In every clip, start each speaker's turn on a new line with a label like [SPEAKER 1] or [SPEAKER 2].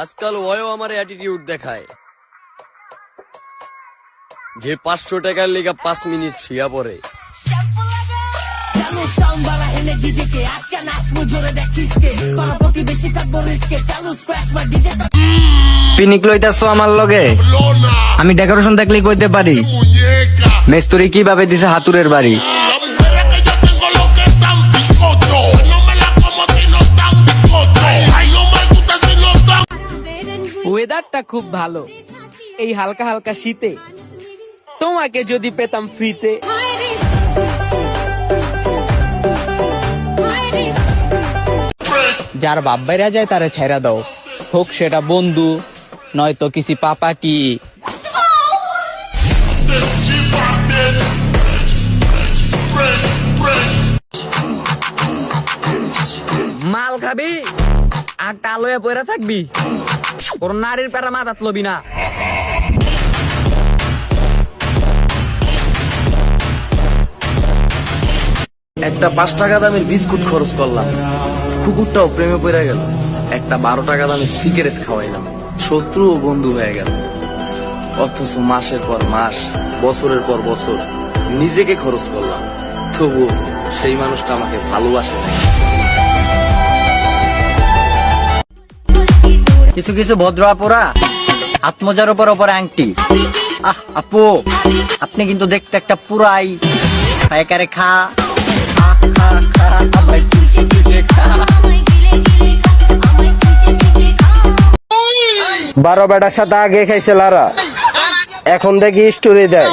[SPEAKER 1] আজকাল ওয়ও আমার অ্যাটিটিউড দেখায়। যে পাঁচশো টাকার লিগা পাঁচ মিনিট শুয়া পড়ে।
[SPEAKER 2] পিনিক লইতাছো আমার লগে? আমি ডেকোরেশন দেখলেই কইতে পারি। মেস্তুরি কীভাবে দিছে হাতুরের বাড়ি?
[SPEAKER 3] ওয়েদারটা খুব ভালো। এই হালকা হালকা শীতে তোমাকে যদি পেতাম ফ্রিতে। যার বাপ বাইরা যায় তারে ছেড়া দাও। হোক সেটা বন্ধু নয়তো কিছু পাপা কি
[SPEAKER 2] মাল খাবি আর টালয়ে পয়রা থাকবি। নারীর প্যারা না।
[SPEAKER 1] একটা পাঁচ টাকা দামের বিস্কুট খরচ করলাম। কুকুরটাও প্রেমে পড়ে গেল। একটা বারো টাকা দামের সিগারেট খাওয়াইলাম। শত্রু ও বন্ধু হয়ে গেল। অথচ মাসের পর মাস, বছরের পর বছর নিজেকে খরচ করলাম। তবুও সেই মানুষটা আমাকে ভালোবাসে না
[SPEAKER 2] কিছু কিছু ভদ্র আপুরা আত্মজার উপর উপর আংটি। আহ আপু আপনি কিন্তু দেখতে একটা পুরাই একারে খা। খা, খা, খা, আবার চুচি চুচি খা।
[SPEAKER 4] বারো বেটার সাথে আগে খাইছে লারা। এখন দেখি স্টোরি দেয়।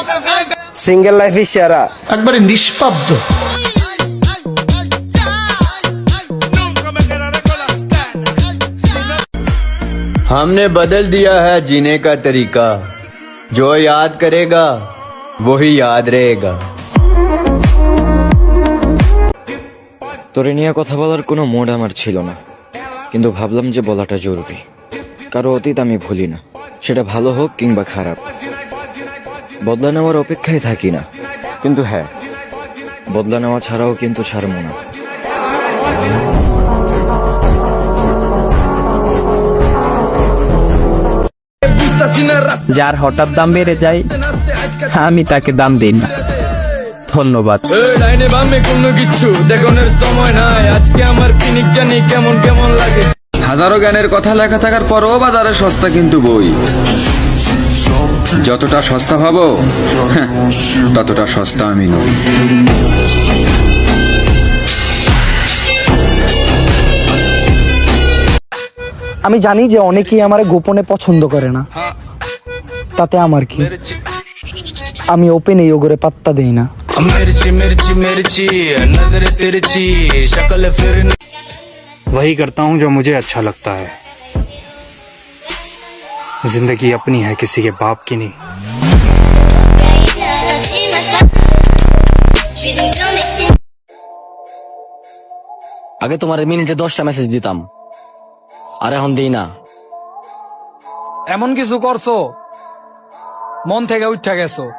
[SPEAKER 4] সিঙ্গেল লাইফ সেরা।
[SPEAKER 5] একবারে নিষ্পাব্দ।
[SPEAKER 1] हमने बदल दिया है जीने का तरीका जो याद करेगा वही याद रहेगा
[SPEAKER 6] তোরে নিয়ে কথা বলার কোনো মোড আমার ছিল না কিন্তু ভাবলাম যে বলাটা জরুরি কারো অতীত আমি ভুলি না সেটা ভালো হোক কিংবা খারাপ বদলা নেওয়ার অপেক্ষায় থাকি না কিন্তু হ্যাঁ বদলা নেওয়া ছাড়াও কিন্তু ছাড়বো না
[SPEAKER 3] যার হঠাৎ দাম বেড়ে যায় আমি তাকে দাম দিই না। ধন্যবাদ।
[SPEAKER 1] বামে কোনো কিচ্ছু দেখানোর সময় নাই। আজকে আমার পিনিক জানি কেমন কেমন লাগে।
[SPEAKER 7] হাজারো জ্ঞানের কথা লেখা থাকার পরও বাজারে সস্তা কিন্তু বই। যতটা সস্তা ভাবো হ্যাঁ, ততটা সস্তা আমি নই।
[SPEAKER 4] আমি জানি যে অনেকেই আমার গোপনে পছন্দ করে না তাতে আমার কি আমি ওপেন এই ওগরে পাত্তা দেই না
[SPEAKER 1] मिर्ची मिर्ची मिर्ची नजर तिरछी शक्ल फिर
[SPEAKER 8] वही करता हूँ जो मुझे अच्छा लगता है जिंदगी अपनी है किसी के बाप की नहीं
[SPEAKER 2] আগে তোমার মিনিটে দশটা মেসেজ দিতাম আর এখন দিই না।
[SPEAKER 3] এমন কিছু করছ? মন থেকে উঠা গেছো।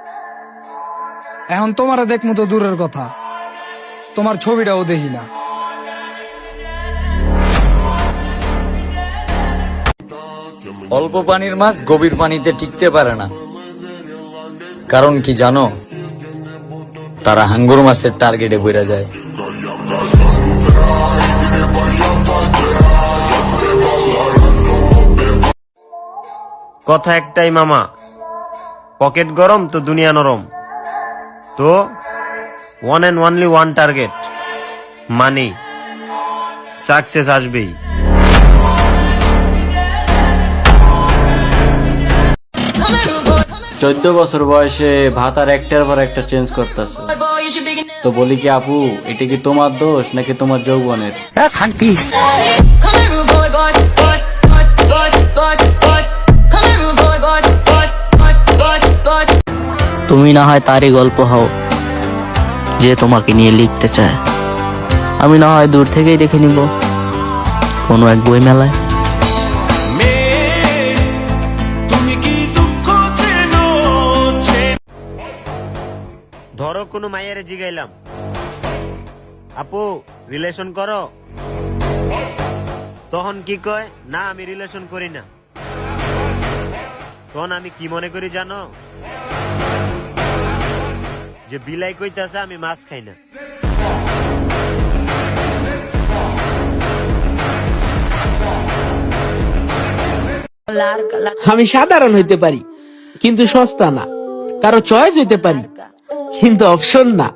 [SPEAKER 3] এখন তোমার দেখমু তো দূরের কথা। তোমার ছবিটাও দেখি না।
[SPEAKER 1] অল্প পানির মাছ গভীর পানিতে টিকতে পারে না। কারণ কি জানো? তারা হাঙ্গুর মাছের টার্গেটে বেড়ে যায়।
[SPEAKER 4] কথা একটাই মামা। পকেট গরম তো দুনিয়া নরম। তো one and only one target money success আসবেই।
[SPEAKER 6] চোদ্দ বছর বয়সে ভাত আর একটার পর একটা চেঞ্জ করতেছে। তো বলি কি আপু এটা কি তোমার দোষ নাকি তোমার যৌবনের?
[SPEAKER 9] তুমি না হয় তারই গল্প হও, যে তোমাকে নিয়ে লিখতে চায়। আমি না হয় দূর থেকেই দেখে নিব কোনো এক বই মেলায়
[SPEAKER 4] ধরো কোনো মাইয়ারে জিগাইলাম। আপু রিলেশন করো। তখন কি কয়? না, আমি রিলেশন করি না। তখন আমি কি মনে করি জানো? যে বিলাই কইতাছে আমি মাছ খাই না।
[SPEAKER 5] আমি সাধারণ হইতে পারি কিন্তু সস্তা না। কারও চয়েস হইতে পারি কিন্তু অপশন না.